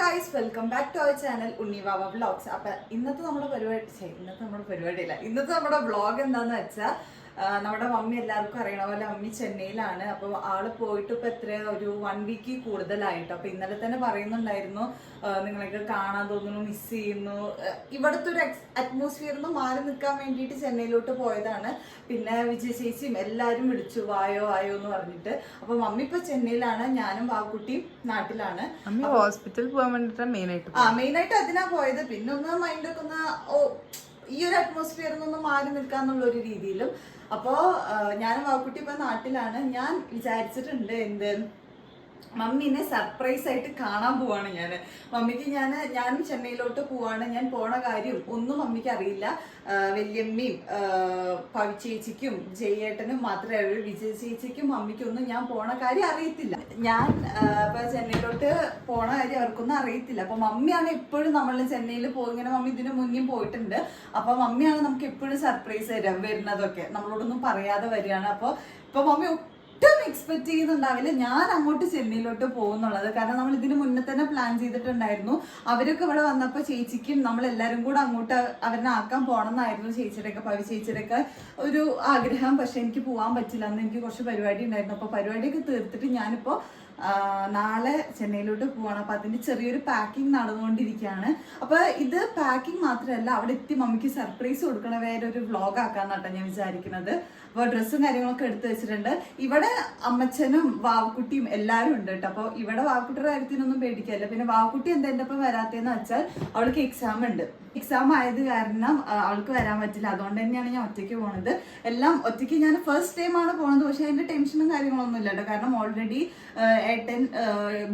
Guys welcome back to our channel Unnivava vlogs അപ്പൊ ഇന്നത്തെ നമ്മുടെ പരിപാടി ഇന്നത്തെ നമ്മുടെ പരിപാടിയില്ല. ഇന്നത്തെ നമ്മുടെ ബ്ലോഗ് എന്താന്ന് വെച്ചാൽ നമ്മുടെ മമ്മി എല്ലാവർക്കും അറിയണ പോലെ മമ്മി ചെന്നൈയിലാണ്. അപ്പോൾ ആൾ പോയിട്ട് ഇപ്പൊ എത്ര ഒരു വൺ വീക്ക് കൂടുതലായിട്ട്. അപ്പോൾ ഇന്നലെ തന്നെ പറയുന്നുണ്ടായിരുന്നു നിങ്ങളൊക്കെ കാണാൻ തോന്നുന്നു മിസ് ചെയ്യുന്നു. ഇവിടുത്തെ ഒരു അറ്റ്മോസ്ഫിയറിൽ നിന്ന് മാറി നിൽക്കാൻ വേണ്ടിയിട്ട് ചെന്നൈയിലോട്ട് പോയതാണ്. പിന്നെ വിജയ ചേച്ചിയും എല്ലാവരും വിളിച്ചു വായോ വായോ എന്ന് പറഞ്ഞിട്ട്. അപ്പോൾ മമ്മി ഇപ്പൊ ചെന്നൈയിലാണ് ഞാനും വാക്കുട്ടിയും നാട്ടിലാണ്. ഹോസ്പിറ്റലിൽ പോകാൻ വേണ്ടിയിട്ടാണ് മെയിൻ ആയിട്ട് ആ മെയിൻ ആയിട്ട് അതിനാ പോയത്. പിന്നെ ഒന്ന് മൈൻഡൊക്കെ ഒന്ന് ഓ ഈ ഒരു അറ്റ്മോസ്ഫിയറിൽ നിന്ന് മാറി നിൽക്കാന്നുള്ള ഒരു രീതിയിലും. അപ്പോ ഞാൻ വാക്കുട്ടി ഇപ്പൊ നാട്ടിലാണ്. ഞാൻ വിചാരിച്ചിട്ടുണ്ട് എന്ത് മമ്മീനെ സർപ്രൈസ് ആയിട്ട് കാണാൻ പോവാണ് ഞാൻ മമ്മിക്ക് ഞാൻ ഞാനും ചെന്നൈയിലോട്ട് പോവാണ്. ഞാൻ പോണ കാര്യം ഒന്നും മമ്മിക്ക് അറിയില്ല. വല്യമ്മയും പവിച്ചേച്ചിക്കും പവി ചേച്ചിക്കും ജയേട്ടനും മാത്രമേ അറിയൂ വിജയ ചേച്ചിക്കും മമ്മിക്കൊന്നും ഞാൻ പോണ കാര്യം അറിയത്തില്ല. ഞാൻ ഇപ്പൊ ചെന്നൈയിലോട്ട് പോണ കാര്യം അവർക്കൊന്നും അറിയത്തില്ല. അപ്പൊ മമ്മിയാണ് എപ്പോഴും നമ്മൾ ചെന്നൈയിൽ പോയി ഇങ്ങനെ മമ്മി ഇതിനു മുന്നേ പോയിട്ടുണ്ട്. അപ്പൊ മമ്മിയാണ് നമുക്ക് എപ്പോഴും സർപ്രൈസ് തരാം വരുന്നതൊക്കെ. നമ്മളോടൊന്നും പറയാതെ വരികയാണ്. അപ്പൊ ഇപ്പൊ മമ്മി എക്സ്പെക്ട് ചെയ്യുന്നുണ്ടാവില്ല. ഞാൻ അങ്ങോട്ട് ചെന്നൈയിലോട്ട് പോകുന്നുള്ളത്. കാരണം നമ്മൾ ഇതിന് മുന്നേ തന്നെ പ്ലാൻ ചെയ്തിട്ടുണ്ടായിരുന്നു. അവരൊക്കെ ഇവിടെ വന്നപ്പോൾ ചേച്ചിക്കും നമ്മൾ എല്ലാവരും കൂടെ അങ്ങോട്ട് അവരെ ആക്കാൻ പോകണം എന്നായിരുന്നു ചേച്ചിയുടെ ഒക്കെ പവി ചേച്ചിയുടെയൊക്കെ ഒരു ആഗ്രഹം. പക്ഷെ എനിക്ക് പോകാൻ പറ്റില്ല. അന്ന് എനിക്ക് കുറച്ച് പരിപാടി ഉണ്ടായിരുന്നു. അപ്പോൾ പരിപാടിയൊക്കെ തീർത്തിട്ട് ഞാനിപ്പോൾ നാളെ ചെന്നൈയിലോട്ട് പോവാണ്. അപ്പൊ അതിന്റെ ചെറിയൊരു പാക്കിംഗ് നടന്നുകൊണ്ടിരിക്കുകയാണ്. അപ്പൊ ഇത് പാക്കിംഗ് മാത്രമല്ല അവിടെ എത്തി മമ്മിക്ക് സർപ്രൈസ് കൊടുക്കണ വേറെ ഒരു വ്ളോഗ് ആക്കാന്നാട്ടോ ഞാൻ വിചാരിക്കുന്നത്. അപ്പോൾ ഡ്രസ്സും കാര്യങ്ങളൊക്കെ എടുത്തു വെച്ചിട്ടുണ്ട്. ഇവിടെ അമ്മച്ചനും വാവക്കുട്ടിയും എല്ലാവരും ഉണ്ട് കേട്ടോ. അപ്പോൾ ഇവിടെ വാവക്കുട്ടിയുടെ കാര്യത്തിനൊന്നും പേടിക്കാനില്ല. പിന്നെ വാവക്കുട്ടി എന്താ എന്റെ വരാത്തതെന്ന് വെച്ചാൽ അവൾക്ക് എക്സാം ഉണ്ട്. എക്സാം ആയത് കാരണം അവൾക്ക് വരാൻ പറ്റില്ല. അതുകൊണ്ട് തന്നെയാണ് ഞാൻ ഒറ്റയ്ക്ക് പോണത്. എല്ലാം ഒറ്റയ്ക്ക് ഞാൻ ഫസ്റ്റ് ടൈം ആണ് പോണത്. പക്ഷെ അതിന്റെ ടെൻഷനും കാര്യങ്ങളൊന്നും ഇല്ല കേട്ടോ. കാരണം ഓൾറെഡി ഏട്ടൻ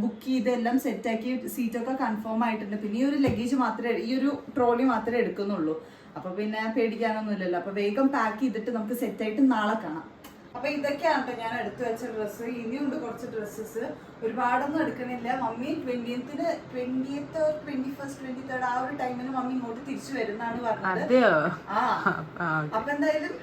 ബുക്ക് ചെയ്ത് എല്ലാം സെറ്റാക്കി സീറ്റൊക്കെ കൺഫേം ആയിട്ടുണ്ട്. പിന്നെ ഈ ഒരു ലഗേജ് മാത്രമേ ഈ ഒരു ട്രോളി മാത്രമേ എടുക്കുന്നുള്ളൂ. അപ്പൊ പിന്നെ പേടിക്കാനൊന്നും ഇല്ലല്ലോ അപ്പൊ വേഗം പാക്ക് ചെയ്തിട്ട് നമുക്ക് സെറ്റ് ആയിട്ട് നാളെ കാണാം. അപ്പൊ ഇതൊക്കെയാണ് കേട്ടോ ഞാൻ എടുത്തു വെച്ച ഡ്രസ്സ് ഇനിയുണ്ട് കുറച്ച് ഡ്രസ്സസ് ഒരുപാടൊന്നും എടുക്കണില്ല. Mummy ട്വന്റിയത്തിന് twentieth twenty first twenty third ആ ഒരു ടൈമിന് മമ്മി ഇങ്ങോട്ട് തിരിച്ചു വരുന്നാണ് പറഞ്ഞത്. ആ, അപ്പൊ എന്തായാലും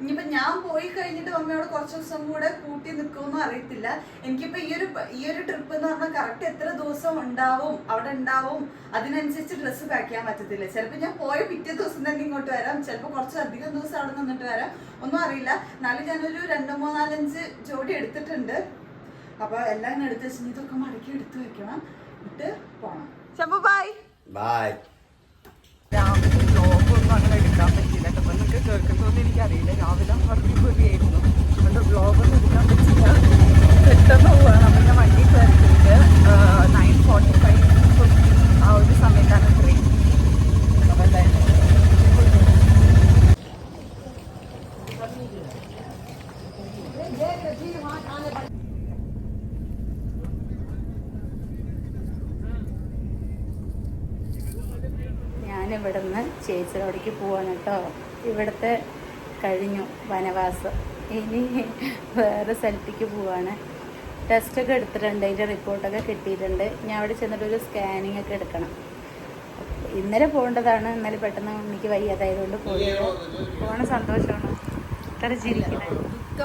ഇനിയിപ്പോ ഞാൻ പോയി കഴിഞ്ഞിട്ട് മമ്മിയോട് കുറച്ച് ദിവസം കൂടെ കൂട്ടി നിൽക്കുമെന്ന് അറിയത്തില്ല. എനിക്കിപ്പോ ഈ ഒരു ഈ ഒരു ട്രിപ്പ് എന്ന് പറഞ്ഞാൽ കറക്റ്റ് എത്ര ദിവസം ഉണ്ടാവും അവിടെ ഉണ്ടാവും അതിനനുസരിച്ച് ഡ്രസ്സ് പാക്ക് ചെയ്യാൻ പറ്റത്തില്ല. ചിലപ്പോൾ ഞാൻ പോയ പിറ്റേ ദിവസം തന്നെ ഇങ്ങോട്ട് വരാം ചിലപ്പോൾ കുറച്ച് അധികം ദിവസം അവിടെ നിന്നിട്ട് വരാം ഒന്നും അറിയില്ല. എന്നാലും ഞാനൊരു രണ്ട് മൂന്നാലഞ്ച് ജോഡി എടുത്തിട്ടുണ്ട്. അപ്പൊ എല്ലാം എടുത്ത് വെച്ചിട്ട് ഇതൊക്കെ മടക്കി എടുത്തു വെക്കണം. എന്നിട്ട് പോണം. ബൈ ബൈ ബായ് രാവിലെ വ്ലോഗൊന്നും അങ്ങനെ എടുക്കാൻ പറ്റില്ല കേട്ടോ അപ്പൊ നിങ്ങൾക്ക് കേൾക്കുന്നതൊന്നും എനിക്കറിയില്ല. രാവിലെ പറഞ്ഞു പോവുകയായിരുന്നു അതുകൊണ്ട് വ്ലോഗൊന്നും എടുക്കാൻ പറ്റില്ല. പെട്ടെന്ന് പോവാണ്. അപ്പം ഞാൻ വണ്ടി കയറിയിട്ട് നയൻ ഫോർട്ടി ഫൈവ് ആ ഒരു സമയത്താണ് ട്രെയിൻ അപ്പം എന്തായാലും ഞാനിവിടുന്ന് ചേച്ചിയോടേക്ക് പോവാണ് കേട്ടോ. ഇവിടുത്തെ കഴിഞ്ഞു വനവാസം. ഇനി വേറെ സ്ഥലത്തേക്ക് പോവാണ്. ടെസ്റ്റൊക്കെ എടുത്തിട്ടുണ്ട് അതിന്റെ റിപ്പോർട്ടൊക്കെ കിട്ടിയിട്ടുണ്ട്. ഞാൻ അവിടെ ചെന്നിട്ട് ഒരു സ്കാനിങ് ഒക്കെ എടുക്കണം. ഇന്നലെ പോകേണ്ടതാണ് ഇന്നലെ പെട്ടെന്ന് എനിക്ക് വയ്യാതായതുകൊണ്ട് പോയത് പോണ സന്തോഷമാണ്. ഇത്ര ചിരിക്കുന്നത്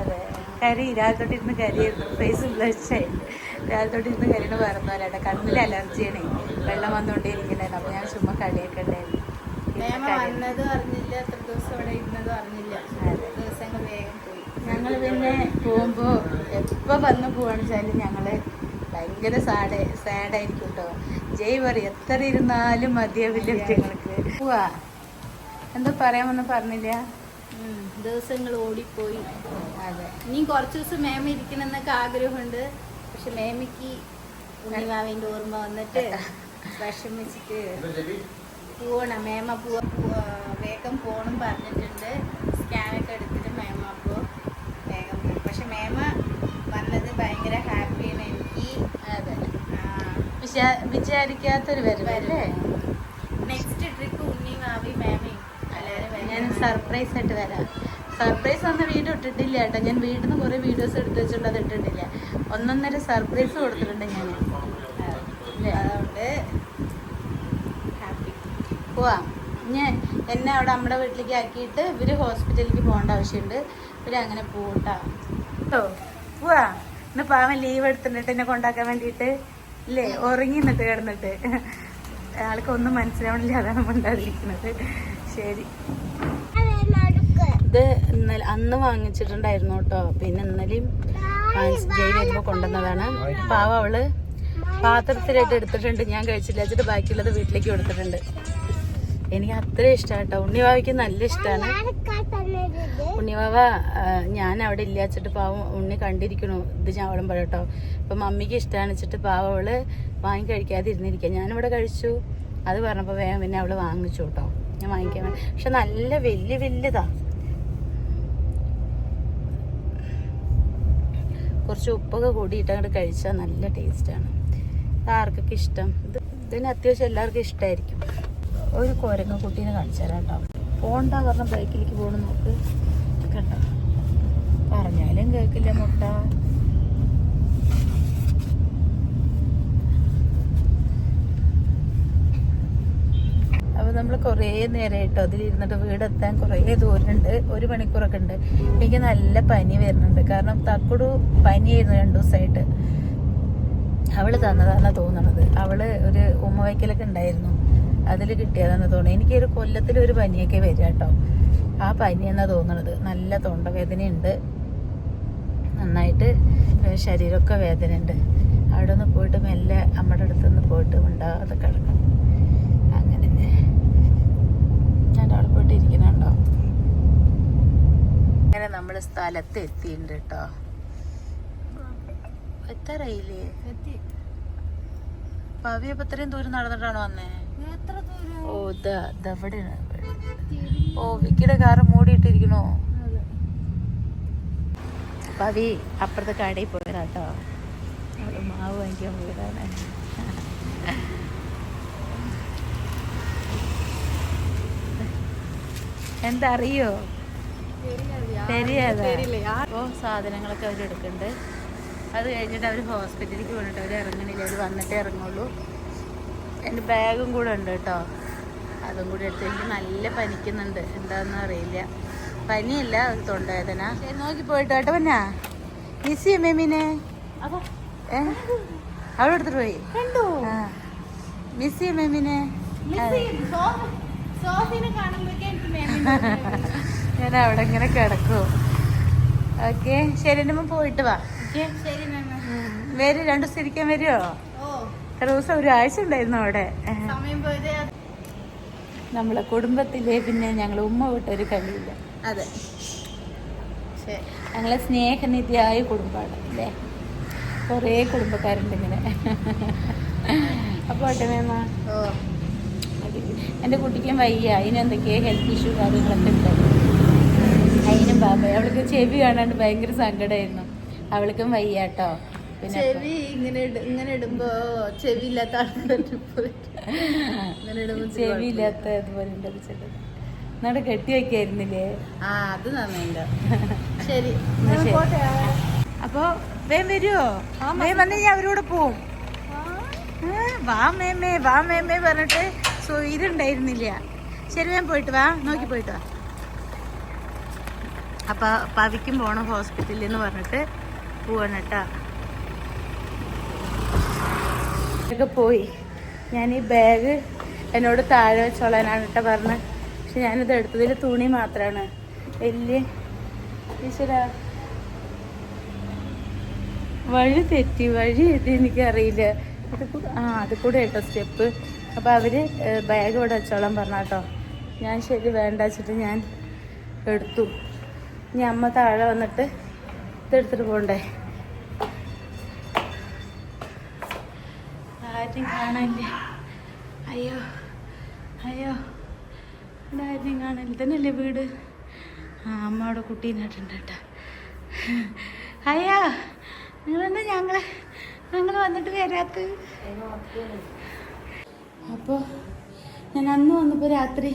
അതെ. കരി രാവിലെ തൊട്ടിരുന്ന് കരിയായിരുന്നു ഫേസ് ബ്ലഷ് രാവിലെ തൊട്ടിരുന്ന് കരിയുടെ വേറൊന്നുമല്ല കണ്ണിൽ അലർജിയാണ് വെള്ളം വന്നുകൊണ്ടേയിരിക്കണ്ടായിരുന്നു അപ്പൊ ഞാൻ ചുമ്മാ കളിയൊക്കെ ഉണ്ടായിരുന്നു. മേമ വന്നത് അറിഞ്ഞില്ല. എത്ര ദിവസം ഇവിടെ ഇരുന്നത് അറിഞ്ഞില്ല. അതെ. ദിവസങ്ങൾ വേഗം പോയി. ഞങ്ങൾ പിന്നെ പോകുമ്പോ എപ്പൊ വന്ന് പോവാന്ന് വെച്ചാൽ ഞങ്ങൾ ഭയങ്കര സാഡ് സാഡായിരിക്കും കേട്ടോ ജയ് പറയും എത്ര ഇരുന്നാലും മതിയാവില്ല ഞങ്ങൾക്ക്. പോവാ. എന്താ പറയാമെന്ന് പറഞ്ഞില്ല. ദിവസങ്ങൾ ഓടിപ്പോയി. അതെ. ഇനിയും കുറച്ച് ദിവസം മേമ ഇരിക്കണമെന്നൊക്കെ ആഗ്രഹമുണ്ട്. പക്ഷെ മേമയ്ക്ക് ഉണ്ണിമാവിന്റെ ഓർമ്മ വന്നിട്ട് വിഷമിച്ചിട്ട് പോവണം. മേമ പോവാ വേഗം പോകണം പറഞ്ഞിട്ടുണ്ട്. സ്കാനൊക്കെ എടുത്തിട്ട് മേമ അപ്പോൾ വേഗം പോകും പക്ഷെ മേമ വന്നത് ഭയങ്കര ഹാപ്പിയാണ് എനിക്ക് അതെ. വിചാരിക്കാത്തൊരു വരവല്ലേ നെക്സ്റ്റ് ട്രിപ്പ് ഉണ്ണിമാവി മേമയും എല്ലാവരും ഞാൻ സർപ്രൈസ് ആയിട്ട് വരാം. സർപ്രൈസ് വന്ന വീഡിയോ ഇട്ടിട്ടില്ല കേട്ടോ. ഞാൻ വീട്ടിൽ നിന്ന് കുറേ വീഡിയോസ് എടുത്ത് വെച്ചിട്ടുണ്ട് അത് ഇട്ടിട്ടില്ല ഒന്നൊന്നര സർപ്രൈസ് കൊടുത്തിട്ടുണ്ട് ഞാൻ അല്ലേ? അതുകൊണ്ട് ഹാപ്പി പോവാം. ഇനി എന്നെ അവിടെ നമ്മുടെ വീട്ടിലേക്ക് ആക്കിയിട്ട് ഇവർ ഹോസ്പിറ്റലിലേക്ക് പോകേണ്ട ആവശ്യമുണ്ട്. ഇവർ അങ്ങനെ പോകട്ടോ കേട്ടോ പോവാ. ഇന്ന് പാവൻ ലീവ് എടുത്തിട്ടുണ്ട് എന്നെ കൊണ്ടാക്കാൻ വേണ്ടിയിട്ട് ഇല്ലേ? ഉറങ്ങി നിന്നിട്ട് കിടന്നിട്ട്. ആൾക്ക് ഒന്നും മനസ്സിലാവണില്ല അതാണ് ഉണ്ടാതിരിക്കുന്നത് ശരി. ഇത് ഇന്നലെ അന്ന് വാങ്ങിച്ചിട്ടുണ്ടായിരുന്നു കേട്ടോ. പിന്നെ ഇന്നലെയും ജയിൽ വരുമ്പോ കൊണ്ടുവന്നതാണ്. പാവ അവൾ. പാത്രത്തിലായിട്ട് എടുത്തിട്ടുണ്ട്. ഞാൻ കഴിച്ചില്ല. വെച്ചിട്ട് ബാക്കിയുള്ളത് വീട്ടിലേക്ക് കൊടുത്തിട്ടുണ്ട്. എനിക്ക് അത്ര ഇഷ്ടമാണ് കേട്ടോ ഉണ്ണിവാവയ്ക്ക് നല്ല ഇഷ്ടമാണ് ഉണ്ണിവാവ ഞാൻ അവിടെ ഇല്ല വെച്ചിട്ട് പാവം ഉണ്ണി കണ്ടിരിക്കണു. ഇത് ഞാൻ പഴം കേട്ടോ അപ്പൊ മമ്മിക്ക് ഇഷ്ടമാണ് വെച്ചിട്ട് പാവ അവൾ വാങ്ങി കഴിക്കാതെ ഇരുന്നിരിക്കുക ഞാനിവിടെ കഴിച്ചു. അത് പറഞ്ഞപ്പോൾ വേഗം പിന്നെ അവൾ വാങ്ങിച്ചു കേട്ടോ. ഞാൻ വാങ്ങിക്കാൻ പക്ഷെ നല്ല വലിയ വലിയതാ. കുറച്ച് ഉപ്പൊക്കെ കൂടിയിട്ട് അങ്ങോട്ട് കഴിച്ചാൽ നല്ല ടേസ്റ്റാണ് ഇത് ആർക്കൊക്കെ ഇഷ്ടം? ഇത് ഇതിന് അത്യാവശ്യം എല്ലാവർക്കും ഇഷ്ടമായിരിക്കും ഒരു കുരങ്ങ കുട്ടീനെ കാണിച്ചു തരാം കേട്ടോ. പോണ്ട കാരണം ബൈക്കിലേക്ക് പോകണം നോക്ക് കണ്ടോ? പറഞ്ഞാലും കേൾക്കില്ല മുട്ട. അപ്പോൾ നമ്മൾ കുറേ നേരമായിട്ടോ അതിലിരുന്നിട്ട് വീടെത്താൻ കുറേ ദൂരമുണ്ട്. ഒരു മണിക്കൂറൊക്കെ ഉണ്ട്. എനിക്ക് നല്ല പനി വരുന്നുണ്ട്. കാരണം തക്കുടു പനിയായിരുന്നു രണ്ടു ദിവസമായിട്ട്. അവൾ തന്നതാണെന്നാ തോന്നണത്. അവൾ ഒരു ഉമ്മ വയ്ക്കലൊക്കെ ഉണ്ടായിരുന്നു. അതിൽ കിട്ടിയതെന്ന് തോന്നുന്നു. എനിക്ക് ഒരു കൊല്ലത്തിൽ ഒരു പനിയൊക്കെ വരിക കേട്ടോ. ആ പനി എന്നാ തോന്നണത്. നല്ല തൊണ്ടവേദനയുണ്ട്. നന്നായിട്ട് ശരീരമൊക്കെ വേദനയുണ്ട്. അവിടെ നിന്ന് പോയിട്ട് മെല്ലെ അമ്മയുടെ അടുത്ത് നിന്ന് പോയിട്ട് ഉണ്ടാകാതെ കിടക്കണം അങ്ങനെ. ഞാൻ അവിടെ പോയിട്ട് ഇരിക്കുന്നുണ്ടോ അങ്ങനെ നമ്മൾ സ്ഥലത്ത് എത്തിയിട്ടുണ്ട് കേട്ടോ. എത്താറായില്ലേ? പവി അപ്പൊ ഇത്രയും ദൂരം നടന്നിട്ടാണോ വന്നേ? ഓ ഇതാ ഇതവിടെയാണ് ഓ വിക്കിയുടെ കാറ് മൂടിയിട്ടിരിക്കണോ. പവി അപ്പുറത്തെ കടയിൽ പോയതാ കേട്ടോ അവൾ മാവ് വാങ്ങിക്കാൻ പോയതാണ്. എന്താ അറിയോ ശരിയാതാ അപ്പോൾ സാധനങ്ങളൊക്കെ അവർ എടുക്കുന്നുണ്ട്. അത് കഴിഞ്ഞിട്ട് അവർ ഹോസ്പിറ്റലിലേക്ക് പോകണിട്ട് അവർ ഇറങ്ങണില്ല. അവർ വന്നിട്ടേ ഇറങ്ങുള്ളൂ. എന്റെ ബാഗും കൂടെ ഉണ്ട് കേട്ടോ. അതും കൂടി എടുത്ത് എനിക്ക് നല്ല പനിക്കുന്നുണ്ട്. എന്താണെന്ന് അറിയില്ല. പനിയല്ല അത് തൊണ്ടവേദന. നോക്കി പോയിട്ട് കേട്ടോ പിന്നെ. മിസ് ചെയ്യും മേമിനെ അവിടെ എടുത്തിട്ട് പോയി. മിസ് ചെയ്യും മേമിനെ? ഞാൻ അവിടെ ഇങ്ങനെ കിടക്കും. ഓക്കെ ശരി എന്നുമ്പോ പോയിട്ട് വാ. ഓക്കെ ശരി മാമ. വരും രണ്ടു ദിവസം ഇരിക്കാൻ വരുമോ ദിവസം ഒരാഴ്ച ഉണ്ടായിരുന്നു അവിടെ. നമ്മളെ കുടുംബത്തിലെ പിന്നെ ഞങ്ങൾ ഉമ്മ വിട്ട വിട്ടൊരു കഴിയില്ല അതെ. ഞങ്ങളെ സ്നേഹനിധിയായ കുടുംബമാണ് അല്ലേ? കുറേ കുടുംബക്കാരുണ്ട് ഇങ്ങനെ. അപ്പോൾ ഓട്ടെ മേമ. എന്റെ കുട്ടിക്കും വയ്യ അതിന് എന്തൊക്കെയോ ഹെൽത്ത് ഇഷ്യൂ കാര്യങ്ങളൊക്കെ ഉണ്ട്. അതിനും ബാബ അവൾക്ക് ചെവി കാണാണ്ട് ഭയങ്കര സങ്കടമായിരുന്നു അവൾക്കും വയ്യ കേട്ടോ. പിന്നെ ചെവി ഇങ്ങനെ ഇങ്ങനെ ഇടുമ്പോ ചെവി ഇല്ലാത്ത ചെവി ഇല്ലാത്ത അതുപോലെ എന്നിട്ട് കെട്ടി വെക്കായിരുന്നില്ലേ? ആ അത് നന്നായില്ല ശരി അപ്പോ വേം വരുമോ വേം വന്ന് ഞാൻ അവരോട് പോവും. വാ. മേമേ വാ മേമേ പറഞ്ഞിട്ട് സോ ഇതുണ്ടായിരുന്നില്ല ശരി വേം പോയിട്ട് വാ. നോക്കി പോയിട്ട് വാ. അപ്പൊ പവിക്കും പോണം ഹോസ്പിറ്റലിൽ എന്ന് പറഞ്ഞിട്ട് പോവാണ് കേട്ടാ. ഒക്കെ പോയി. ഞാൻ ഈ ബാഗ് എന്നോട് താഴെ വെച്ചോളാനാണ് കേട്ടോ പറഞ്ഞത് പക്ഷെ ഞാനിത് എടുത്തതിൽ തുണി മാത്രമാണ് വലിയ ഈശ്വര. വഴി തെറ്റി വഴി തെറ്റി എനിക്കറിയില്ല. അത് ആ അത് കൂടെ കേട്ടോ സ്റ്റെപ്പ് അപ്പോൾ അവർ ബാഗ് ഇവിടെ വെച്ചോളാൻ പറഞ്ഞ കേട്ടോ ഞാൻ ശരി വേണ്ട വെച്ചിട്ട് ഞാൻ എടുത്തു. ഇനി അമ്മ താഴെ വന്നിട്ട് ഇതെടുത്തിട്ട് പോകണ്ടേ ആരും കാണാനില്ല? അയ്യോ അയ്യോ. ഇവിടെ ആരെയും കാണില്ല ഇതന്നെയല്ലേ വീട്? ആ അമ്മ അവിടെ കുട്ടീനായിട്ടുണ്ട് കേട്ടോ. അയ്യോ നിങ്ങളെന്താ ഞങ്ങളെ ഞങ്ങൾ വന്നിട്ട് വരാത്ത അപ്പോൾ ഞാൻ അന്ന് വന്നപ്പോൾ രാത്രി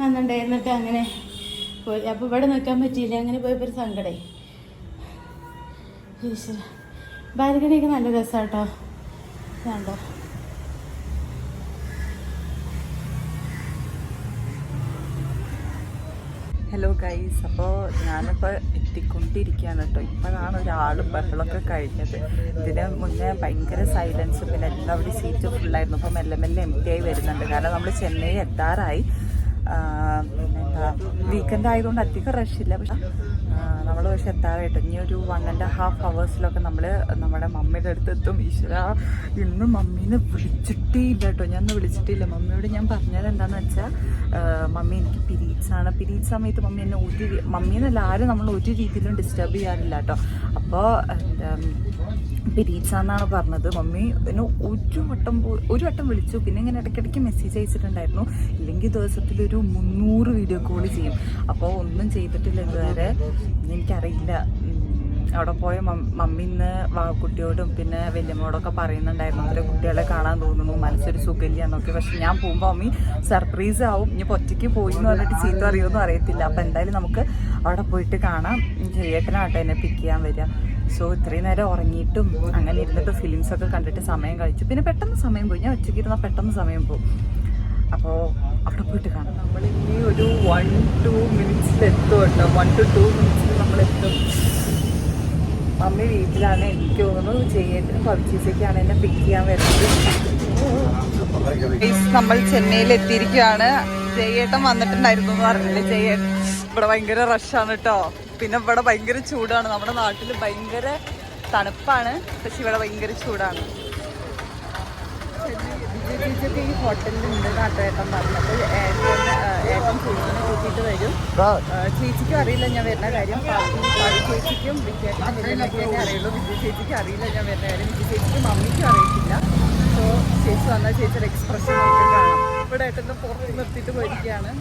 വന്നിട്ടുണ്ടായിരുന്നിട്ട് അങ്ങനെ. പോയി. അപ്പോൾ ഇവിടെ നിൽക്കാൻ പറ്റിയില്ല. അങ്ങനെ പോയപ്പോൾ ഒരു സങ്കടമായി ഈശ്വര. ബാൽക്കണിയൊക്കെ നല്ല രസമാട്ടോ കണ്ടോ ഹലോ ഗൈസ് അപ്പോൾ ഞാനിപ്പോൾ എത്തിക്കൊണ്ടിരിക്കുകയാണ് കേട്ടോ. ഇപ്പോഴാണ് ഒരാൾ ബഹളമൊക്കെ കഴിഞ്ഞത്. ഇതിന് മുന്നേ ഭയങ്കര സൈലൻസ് പിന്നെ എല്ലാവരുടെയും സീറ്റ് ഫുള്ളായിരുന്നു അപ്പോൾ മെല്ലെ മെല്ലെ എം ടി ആയി വരുന്നുണ്ട്. കാരണം നമ്മൾ ചെന്നൈ എത്താറായി. പിന്നെന്താ വീക്കെൻഡ് ആയതുകൊണ്ട് അധികം റഷ് ഇല്ല. പക്ഷെ നമ്മൾ പക്ഷെ എത്താറായിട്ട്. ഇനി ഒരു വൺ ആൻഡ് ഹാഫ് ഹവേഴ്സിലൊക്കെ നമ്മൾ നമ്മുടെ മമ്മിയുടെ അടുത്ത് എത്തും ഈശ്വര ഇന്ന് മമ്മീനെ വിളിച്ചിട്ടേ ഇല്ല കേട്ടോ. ഞാൻ വിളിച്ചിട്ടില്ല. മമ്മിയോട് ഞാൻ പറഞ്ഞത് എന്താണെന്ന് വെച്ചാൽ മമ്മി എനിക്ക് പിരീഡ്സാണ് പിരീഡ് സമയത്ത് മമ്മി എന്നെ ഒരു മമ്മീനെ ആരും നമ്മൾ ഒരു രീതിയിലും ഡിസ്റ്റർബ് ചെയ്യാറില്ല കേട്ടോ. അപ്പോൾ പിരീച്ചാന്നാണ് പറഞ്ഞത്. മമ്മി എന്നെ ഒരു വട്ടം ഒരു വട്ടം വിളിച്ചു. പിന്നെ ഇങ്ങനെ ഇടയ്ക്കിടയ്ക്ക് മെസ്സേജ് അയച്ചിട്ടുണ്ടായിരുന്നു. ഇല്ലെങ്കിൽ ദിവസത്തിലൊരു മുന്നൂറ് വീഡിയോ കോൾ ചെയ്യും. അപ്പോൾ ഒന്നും ചെയ്തിട്ടില്ല ഇതുവരെ. എനിക്കറിയില്ല. അവിടെ പോയ മമ്മി ഇന്ന് കുട്ടിയോടും പിന്നെ വല്യമ്മയോടൊക്കെ പറയുന്നുണ്ടായിരുന്നു. അവരെ കുട്ടികളെ കാണാൻ തോന്നുന്നു. മനസ്സൊരു സുഖമില്ല എന്നൊക്കെ. പക്ഷെ ഞാൻ പോകുമ്പോൾ മമ്മി സർപ്രൈസ് ആവും. ഇനി ഒറ്റയ്ക്ക് പോയി എന്ന് പറഞ്ഞിട്ട് ചീത്ത അറിയുമെന്നും അറിയത്തില്ല. അപ്പം എന്തായാലും നമുക്ക് അവിടെ പോയിട്ട് കാണാം. ചേട്ടനാട്ടെ എന്നെ പിക്ക് ചെയ്യാൻ വരിക. സോ ഇത്രയും നേരം ഉറങ്ങിയിട്ടും അങ്ങനെ ഇരുന്നിട്ട് ഫിലിംസ് ഒക്കെ കണ്ടിട്ട് സമയം കഴിച്ചു. പിന്നെ പെട്ടെന്ന് സമയം പോയി. ഞാൻ ഒറ്റയ്ക്ക് ഇരുന്നാൽ പെട്ടെന്ന് സമയം പോകും. അപ്പോൾ അവിടെ പോയിട്ട് കാണാം. നമ്മൾ ഇനി ഒരു വൺ ടു മിനിറ്റ്സിൽ എത്തും കേട്ടോ. വൺ ടു ടു മിനിറ്റ്സിൽ നമ്മൾ എത്തും മമ്മി വീട്ടിലാണ് എനിക്ക് തോന്നുന്നു ചെയ്യേണ്ടത് പബ്ജീസൊക്കെയാണ് എന്നെ പിക്ക് ചെയ്യാൻ വരുന്നത്. നമ്മൾ ചെന്നൈയിൽ എത്തിയിരിക്കുകയാണ്. ജയേട്ടൻ വന്നിട്ടുണ്ടായിരുന്നു എന്ന് പറഞ്ഞില്ലേ? ജയേട്ടൻ ഇവിടെ ഭയങ്കര റഷാണ് കേട്ടോ. പിന്നെ ഇവിടെ ഭയങ്കര ചൂടാണ്. നമ്മുടെ നാട്ടിൽ ഭയങ്കര തണുപ്പാണ്. പക്ഷെ ഇവിടെ ഭയങ്കര ചൂടാണ്. ചേച്ചിയൊക്കെ ഈ ഹോട്ടലിലുണ്ട് നാട്ടുകാരൻ പറഞ്ഞപ്പോൾ ഏട്ടൻ ചേച്ചിനെ കൂട്ടിയിട്ട് വരും. ചേച്ചിക്കും അറിയില്ല ഞാൻ വരുന്ന കാര്യം. പാവി ചേച്ചിക്കും വിദ്യാർത്ഥിയൊക്കെ അറിയുള്ളൂ. വിദ്യ ചേച്ചിക്ക് അറിയില്ല ഞാൻ വരുന്ന കാര്യം. വിദ്യ ചേച്ചിക്കും മമ്മിക്കും അറിയത്തില്ല. സോ ചേച്ചി വന്നാൽ ചേച്ചിയുടെ എക്സ്പ്രഷൻ നമുക്ക് കാണാം. ഇവിടെ ഏട്ടന്റെ പുറത്ത് നിർത്തിയിട്ട് പോയിരിക്കുകയാണ്.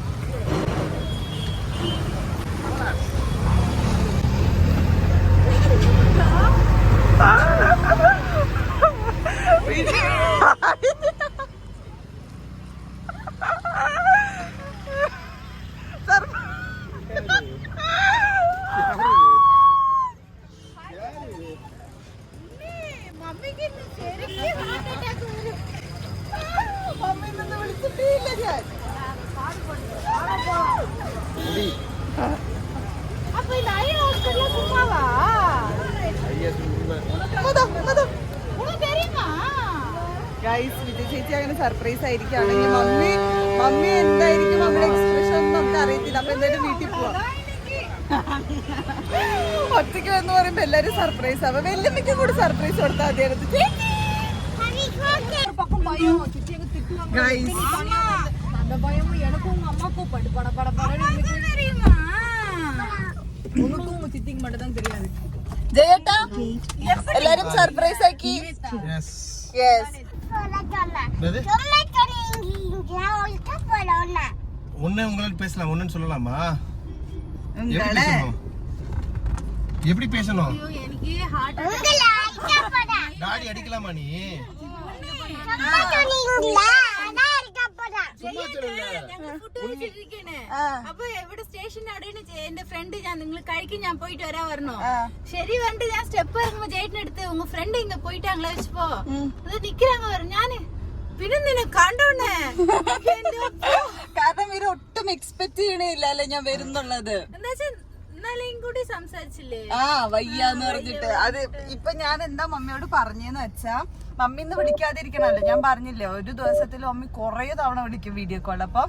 മമ്മി നിന്ന് വിളിച്ചിട്ടേ ഇല്ല ഞാൻ മതം, മതം. ഗൈസ് വിജയ് ചേച്ചി അങ്ങനെ സർപ്രൈസ് ആയിരിക്കുകയാണെങ്കിൽ മമ്മി മമ്മി എന്തായിരിക്കും അവിടെ എക്സ്പ്രഷൻ നമുക്ക് അറിയത്തില്ല. അപ്പൊ എന്തായാലും വീട്ടിൽ പോവാം. ഒറ്റയ്ക്ക് എന്ന് പറയുമ്പോ എല്ലാരും സർപ്രൈസ് ആവും. വെല്ലമ്മയ്ക്ക് കൂടി സർപ്രൈസ് കൊടുത്താൽ മതിയായിരുന്നു ജയേട്ടാ എല്ലാരും സർപ്രൈസ് ആക്കി. യെസ് ஒன்னே உங்களால பேசலாம் ஒன்னு சொல்லலாமா எப்படி பேசணும் எப்படி பேசணும் டாடி அடிக்கலாமா நீ അപ്പൊ എവിടെ സ്റ്റേഷൻ അവിടെയാണ് എന്റെ ഫ്രണ്ട് ഞാൻ നിങ്ങൾ കഴിക്കും ഞാൻ പോയിട്ട് വരാൻ പറഞ്ഞു ശരി പറഞ്ഞിട്ട് ഞാൻ സ്റ്റെപ്പ് ഇറങ്ങുമ്പോ ചേട്ടനെടുത്ത് ഉങ്ങ ഫ്രണ്ട് ഇങ്ങ പോയിട്ടാങ്ങളെ വെച്ചപ്പോ അത് നിക്കലാങ്ങ പറഞ്ഞു ഞാന് പിന്നെ നിന്നെ കണ്ടോണ്ടേ കാരണം ഇവർ ഒട്ടും എക്സ്പെക്ട് ചെയ്യണില്ല അല്ലേ ഞാൻ വരുന്നുള്ളത്. കൂടി സംസാരിച്ചില്ലേ? ആ വയ്യാന്ന് പറഞ്ഞിട്ട്. അത് ഇപ്പൊ ഞാൻ എന്താ മമ്മിയോട് പറഞ്ഞെന്ന് വെച്ചാ മമ്മി ഇന്ന് വിളിക്കാതിരിക്കണല്ലോ. ഞാൻ പറഞ്ഞില്ലേ ഒരു ദിവസത്തിൽ മമ്മി കൊറേ തവണ വിളിക്കും വീഡിയോ കോൾ അപ്പൊ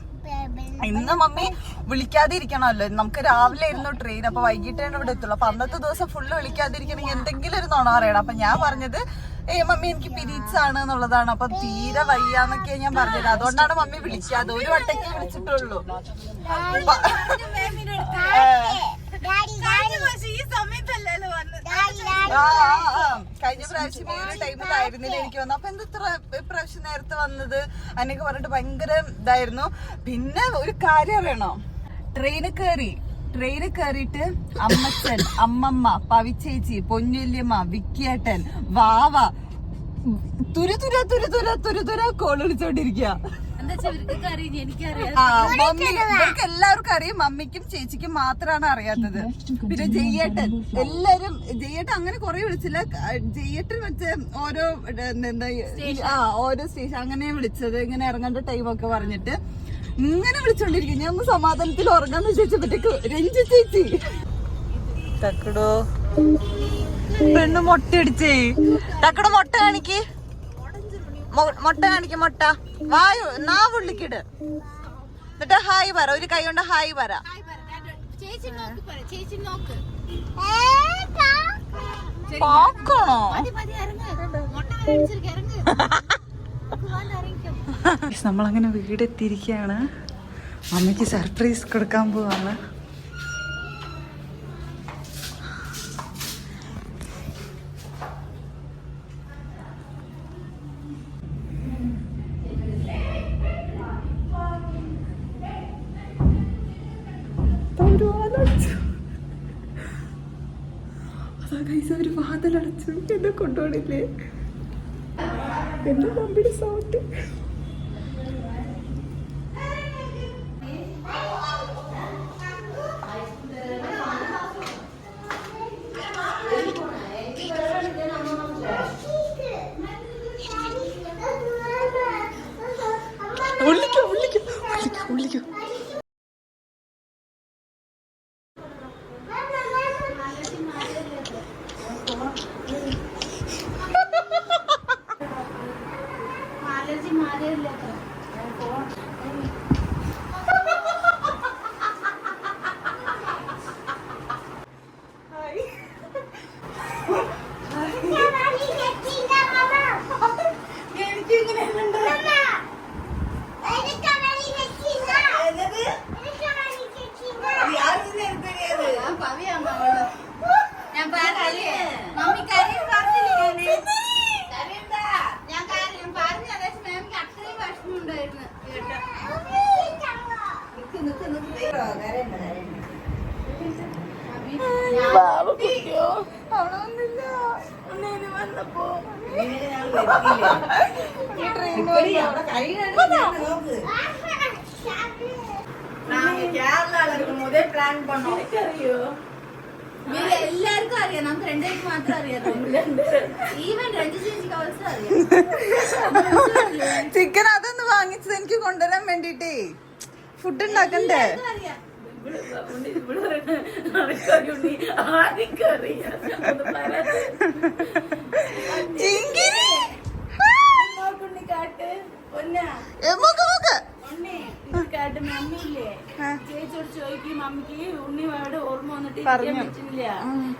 ഇന്ന് മമ്മി വിളിക്കാതിരിക്കണമല്ലോ. നമുക്ക് രാവിലെ ആയിരുന്നു ട്രെയിൻ അപ്പൊ വൈകിട്ടാണ് ഇവിടെ എത്തുള്ളൂ. അപ്പൊ അന്നത്തെ ദിവസം ഫുള്ള് വിളിക്കാതിരിക്കണെങ്കിൽ എന്തെങ്കിലും ഒരു നുണ പറയണം. അപ്പൊ ഞാൻ പറഞ്ഞത് ഏ മമ്മി എനിക്ക് പിരീഡ്സ് ആണ് എന്നുള്ളതാണ്. അപ്പൊ തീരെ വയ്യാന്നൊക്കെ ഞാൻ പറഞ്ഞത്. അതുകൊണ്ടാണ് മമ്മി വിളിക്കാതെ ഒരു വട്ടക്കേ വിളിച്ചിട്ടുള്ളൂ. കഴിഞ്ഞ പ്രാവശ്യം ഈ ഒരു ടൈമിലായിരുന്നില്ല എനിക്ക് വന്നു അപ്പൊ എന്താ ഇത്ര ഇപ്രാവശ്യം നേരത്തെ വന്നത്? അന്നൊക്കെ പറഞ്ഞിട്ട് ഭയങ്കര ഇതായിരുന്നു. പിന്നെ ഒരു കാര്യം അറിയണോ? ട്രെയിന് കയറി. ട്രെയിന് കയറിയിട്ട് അമ്മച്ചൻ അമ്മമ്മ പവിച്ചേച്ചി പൊന്നുല്യമ്മ വിക്കിയേട്ടൻ വാവ തുരു തുര തുരു തുര തുരു തുര കോൾ വിളിച്ചോണ്ടിരിക്കുക വെച്ചാ ഇവർക്ക് എല്ലാവർക്കും അറിയാം. മമ്മിക്കും ചേച്ചിക്കും മാത്രമാണ് അറിയാത്തത്. പിന്നെ ജയ്യേട്ടൻ. എല്ലാരും ജയ്യേട്ടൻ അങ്ങനെ കൊറേ വിളിച്ചില്ല. ജയ്യേട്ടൻ മറ്റേ ഓരോ എന്താ ആ ഓരോ സ്റ്റേഷൻ അങ്ങനെ വിളിച്ചത്. ഇങ്ങനെ ഇറങ്ങേണ്ട ടൈമൊക്കെ പറഞ്ഞിട്ട്. ഇങ്ങനെ വിളിച്ചോണ്ടിരിക്കും. ഞാൻ ഒന്ന് സമാധാനത്തിൽ ഉറങ്ങാന്ന് വിചാരിച്ചപ്പോഴത്തേക്ക് രഞ്ജി ചേച്ചി. തക്കടോ. പെണ്ണ് മുട്ട അടിച്ചേ തക്കട മുട്ട കാണിക്ക്. മുട്ട കാണിക്ക് മുട്ട. വായു നാ പുള്ളിക്കിട് എന്നിട്ട് ഹായ് പറ. ഒരു കൈ കൊണ്ട് ഹായ് പറ. ചേച്ചി നോക്ക് പറ. ചേച്ചി നോക്ക്. പാക്കണോ? നമ്മളങ്ങനെ വീടെത്തിയിരിക്കുകയാണ്. അമ്മയ്ക്ക് സർപ്രൈസ് കൊടുക്കാൻ പോവാണ്. ഒരു വാതിലടച്ചു. എന്നെ കൊണ്ടുപോണില്ലേ? എന്റെ തമ്പിടി സൗണ്ട് ഉള്ളിക്കോ ഉള്ളിക്കോ ഉള്ളിക്കോ ഉള്ളിക്കോ മാലർജി മാലയല്ലേ ഞാൻ പവിയാണ് അവൾ. ഞാൻ പറഞ്ഞില്ലേ? മമ്മി കരയും പറഞ്ഞില്ലേ ഞാൻ? കരയണ്ട. ഞാൻ കരയും. പറഞ്ഞു അതായത് മാമിക്ക് അത്രയും വിഷമമുണ്ടായിരുന്നു കേട്ടോ. നിക്ക് നിക്ക് നിക്ക്. കരയണ്ട, കരയണ്ട. മമ്മി, ഞാൻ ഇവർ എല്ലാവർക്കും അറിയാം. നമുക്ക് രണ്ടുപേർക്ക് മാത്രം അറിയാം ഈവൻ രഞ്ജു ചേച്ചിക്ക് അവസ്ഥ അറിയാം. ചിക്കൻ അതൊന്ന് വാങ്ങിച്ചത് എനിക്ക് കൊണ്ടുവരാൻ വേണ്ടിട്ടേ ഫുഡ് ഉണ്ടാക്കണ്ടേ? ചിങ്കിരി. കാട്ട് പറഞ്ഞു.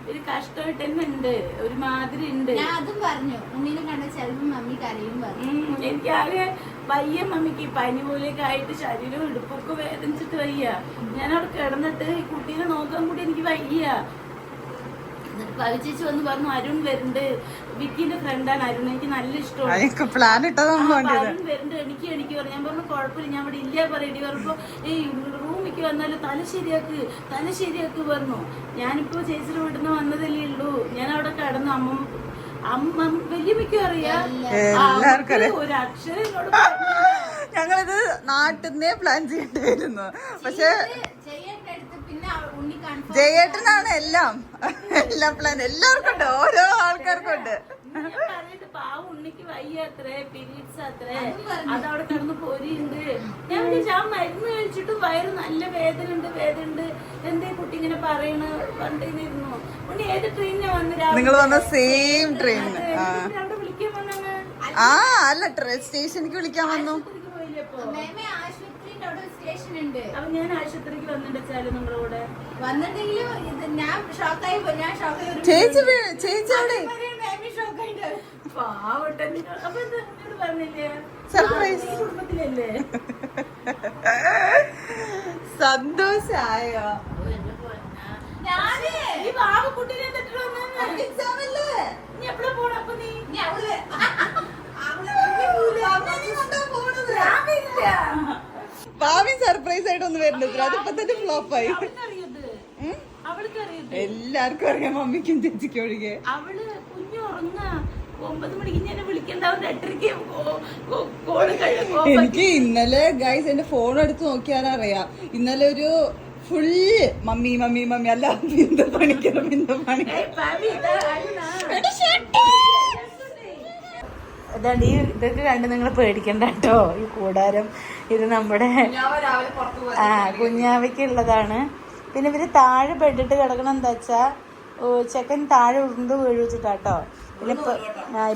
ഒരു കഷ്ടമായിട്ട് തന്നെ ഉണ്ട് ഒരു മാതിരി ഉണ്ട്. ഞാൻ അതും പറഞ്ഞു. ഉണ്ണീനെ കണ്ട ചിലപ്പോ മമ്മി കരയും പറഞ്ഞു. എനിക്ക് ആകെ വയ്യ മമ്മിക്ക്. പനി പോലെയൊക്കെ ആയിട്ട് ശരീരം ഇടുപ്പൊക്കെ വേദനിച്ചിട്ട് വയ്യ. ഞാൻ അവിടെ കിടന്നിട്ട് ഈ കുട്ടീനെ നോക്കാൻ കൂടി എനിക്ക് വയ്യ. ചേച്ചി വന്ന് പറഞ്ഞു അരുൺ വരുന്നുണ്ട്. വിക്കിന്റെ ഫ്രണ്ടാണ് അരുൺ. എനിക്ക് നല്ല ഇഷ്ടമാണ്. പ്ലാൻ വരുന്നുണ്ട്. എനിക്ക് എനിക്ക് പറഞ്ഞു. ഞാൻ പറഞ്ഞു കുഴപ്പമില്ല. ഞാൻ ഇവിടെ ഇല്ല പറയടി പറഞ്ഞപ്പോ ഈ റൂമിക്ക് വന്നാൽ തല ശരിയാക്ക് തല ശരിയാക്ക് പറഞ്ഞു. ഞാനിപ്പോ ചേച്ചിയുടെ വീട്ടിൽ നിന്ന് വന്നതല്ലേ ഉള്ളൂ. ഞാൻ അവിടെ കടന്നു അമ്മ അമ്മ വലിയമ്മയ്ക്കും അറിയാം. ഒരു അക്ഷരം. ഞങ്ങളിത് നാട്ടിൽ നിന്നേ പ്ലാൻ ചെയ്തിട്ടായിരുന്നു പക്ഷെ ജയേട്ടനാണ് എല്ലാം. എല്ലാം പ്ലാൻ എല്ലാവർക്കും ഉണ്ട് ഓരോ ആൾക്കാർക്കും ഉണ്ട് ഞാൻ പറഞ്ഞിട്ട് പാവം ഉണ്ണിക്ക് വയ്യ അത്രേ പീരീഡ്സ് അത്രേ. അതവിടെ കിടന്ന് പൊരിയുണ്ട്. ഞാൻ വിചാരിച്ചു ആ മരുന്ന് കഴിച്ചിട്ടും വയറ് നല്ല വേദന ഉണ്ട് വേദന ഉണ്ട് എന്തേ കുട്ടി ഇങ്ങനെ പറയണ? പണ്ടിരുന്നു ഉണ്ണി ഏത് ട്രെയിനിനാ വന്ന് നിങ്ങൾ വന്ന സെയിം ട്രെയിൻ അവിടെ വിളിക്കാൻ ആ അല്ല സ്റ്റേഷനിക്ക് വിളിക്കാൻ വന്നു. ഉണ്ട് അപ്പൊ ഞാൻ ആശുപത്രിക്ക് വന്നിട്ടാലും നിങ്ങളുടെ? കൂടെ വന്നിട്ടെങ്കിലും ഇത് ഞാൻ ഷോക്കായി പോയി. ഞാൻ ഷോക്കായി ഒരു ചേച്ചി വീ- ചേച്ചി അവിടെ ഷോക്കായിട്ട് പാവട്ടെ നിങ്ങൾ അപ്പൊ എന്താ എന്നോട് പറഞ്ഞില്ലേ? ഈ കുടുംബത്തിലല്ലേ? സന്തോഷായോ? ഞാൻ ഈ പാവക്കുട്ടീനെ എന്തിട്ട് വന്നു നീ എപ്പോഴാ പോണ? അപ്പൊ നീ? ഇനി അവൾ ഞാൻ വരില്ല. ഭാവി സർപ്രൈസ് ആയിട്ട് ഒന്ന് വരുന്നത് അതിപ്പോ തന്നെ ഫ്ലോപ്പായി എല്ലാവർക്കും അറിയാം മമ്മിക്കും ചേച്ചിക്കും ഒഴികെ. അവൾ കുഞ്ഞു ഉറങ്ങ ഒമ്പത് മണിക്ക് ഞാൻ എട്ടരയ്ക്ക് എനിക്ക് ഇന്നലെ ഗൈസ് എന്റെ ഫോൺ എടുത്ത് നോക്കിയാലറിയാം. ഇന്നലെ ഒരു ഫുള്ള് മമ്മി മമ്മി മമ്മി അല്ല ബിന്ദു പണിക്കണം ബിന്ദു പണിക്കണം ഇതാണ്ട് ഈ ഇതൊക്കെ കണ്ട് നിങ്ങൾ പേടിക്കണ്ട കേട്ടോ. ഈ കൂടാരം ഇത് നമ്മുടെ ആ കുഞ്ഞാവയ്ക്കുള്ളതാണ് പിന്നെ ഇവർ താഴെ ബെഡിട്ട് കിടക്കണം എന്താ വെച്ചാ ചെക്കൻ താഴെ ഉരുണ്ട് വീഴിച്ചിട്ടാട്ടോ പിന്നെ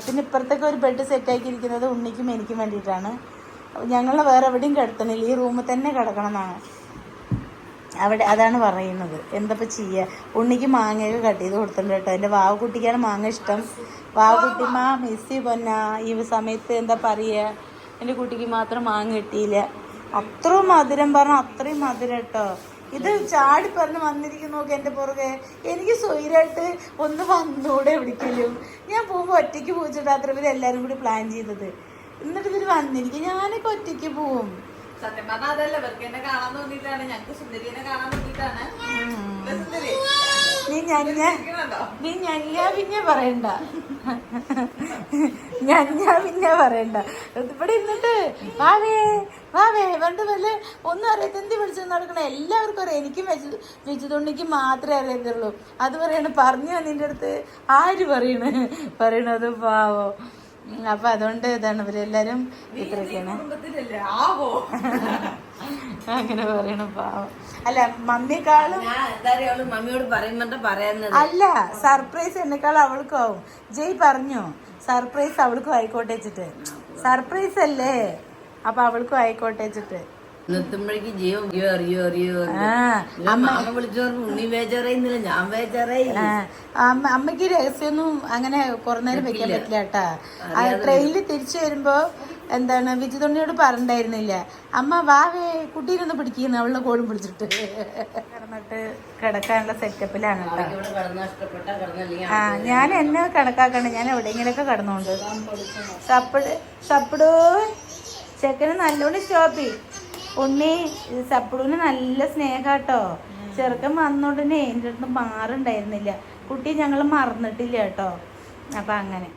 പിന്നെ ഇപ്പുറത്തൊക്കെ ഒരു ബെഡ് സെറ്റ് ആക്കിയിരിക്കുന്നത് ഉണ്ണിക്കും എനിക്കും വേണ്ടിയിട്ടാണ്. ഞങ്ങൾ വേറെ എവിടെയും കിടത്തണില്ല ഈ റൂമിൽ തന്നെ കിടക്കണം എന്നാണ് അവിടെ അതാണ് പറയുന്നത്. എന്തപ്പോൾ ചെയ്യുക ഉണ്ണിക്ക് മാങ്ങയൊക്കെ കട്ട് ചെയ്ത് കൊടുത്തിട്ടുണ്ട് കേട്ടോ. എന്റെ വാവക്കുട്ടിക്കാണ് മാങ്ങ ഇഷ്ടം. വാവക്കുട്ടിമ്മ മിസ്സി പൊന്ന. ഈ സമയത്ത് എന്താ പറയുക എന്റെ കുട്ടിക്ക് മാത്രം മാങ്ങ കിട്ടിയില്ല. അത്രയും മധുരം പറഞ്ഞു അത്രയും മധുരം കേട്ടോ. ഇത് ചാടി പറഞ്ഞ് വന്നിരിക്കുന്നു നോക്കി എന്റെ പുറകെ. എനിക്ക് സ്വൈരായിട്ട് ഒന്ന് വന്നൂടെ എവിടേക്കെങ്കിലും. ഞാൻ പോകുമ്പോൾ ഒറ്റയ്ക്ക് പോയിച്ചിട്ട് അത്ര പേര് എല്ലാവരും കൂടി പ്ലാൻ ചെയ്തത്. എന്നിട്ട് ഇവർ വന്നിരിക്കും. ഞാനൊക്കെ ഒറ്റയ്ക്ക് പോവും. സത്യം പറഞ്ഞാൽ അതല്ല വെറുതെ കാണാൻ തോന്നിയിട്ടാണ്. ഞങ്ങൾക്ക് സുന്ദരിനെ കാണാൻ തോന്നിയിട്ടാണ്. ഞഞ്ഞ? നീ ഞഞ്ഞ പിന്നെ പറയണ്ട. ഞഞ്ഞ പിന്നെ പറയണ്ട. ഇവിടെ ഇന്നിട്ട് വാവേ വാവേ പണ്ട് വല്ല ഒന്നും അറിയാത്ത എന്ത് വിളിച്ചു നടക്കണേ. എല്ലാവർക്കും അറിയാം. എനിക്കും വെച്ച് വെച്ചതുണ്ടെങ്കിൽ മാത്രമേ അറിയത്തുള്ളൂ. അത് പറയണ പറഞ്ഞു നിന്റെ അടുത്ത് ആര് പറയണേ? പറയണത് പാവോ. അപ്പൊ അതുകൊണ്ട് ഇതാണ് ഇവരെല്ലാരും ഇത്രയൊക്കെയാണ്. അങ്ങനെ പറയണ പാവം. അല്ല എന്താ മമ്മിയോട് പറയാന്നത്. അല്ല സർപ്രൈസ് എന്നെക്കാളും അവൾക്കും ആവും. ജയ് പറഞ്ഞു സർപ്രൈസ് അവൾക്കും ആയിക്കോട്ടെ വെച്ചിട്ട്. സർപ്രൈസ് അല്ലേ? അപ്പൊ അവൾക്കും ആയിക്കോട്ടെ വെച്ചിട്ട്. നിർത്തുമ്പോഴേക്ക് രഹസ്യൊന്നും അറിയോ അറിയോ അമ്മ ഉണ്ണി ഞാൻ അമ്മയ്ക്ക് രഹസ്യമൊന്നും അങ്ങനെ കുറെ നേരം വെക്കാൻ പറ്റില്ല കേട്ടാ. ട്രെയിനിൽ തിരിച്ചു വരുമ്പോ എന്താണ് വിജിതുണ്ണിയോട് പറഞ്ഞിട്ടുണ്ടായിരുന്നില്ല. അമ്മ വാവേ കുട്ടീനൊന്ന് പിടിക്കുന്നു. അവളുടെ കോഴും പിടിച്ചിട്ട് കിടന്നിട്ട് കിടക്കാനുള്ള സെറ്റപ്പിലാണ് ആ ഞാൻ എന്നെ കണക്കാക്കണ്ട ഞാൻ എവിടെയെങ്കിലൊക്കെ കടന്നുകൊണ്ട് സപ്പട് സപ്പടു ചെക്കന് നല്ലോണം സ്റ്റോപ്പി ഉണ്ണി സപ്പടുവിന് നല്ല സ്നേഹാട്ടോ. ചെറുക്കൻ വന്നോടനെ എന്റെ അടുത്ത് മാറുണ്ടായിരുന്നില്ല. കുട്ടി ഞങ്ങൾ മറന്നിട്ടില്ല കേട്ടോ. അപ്പം അങ്ങനെ.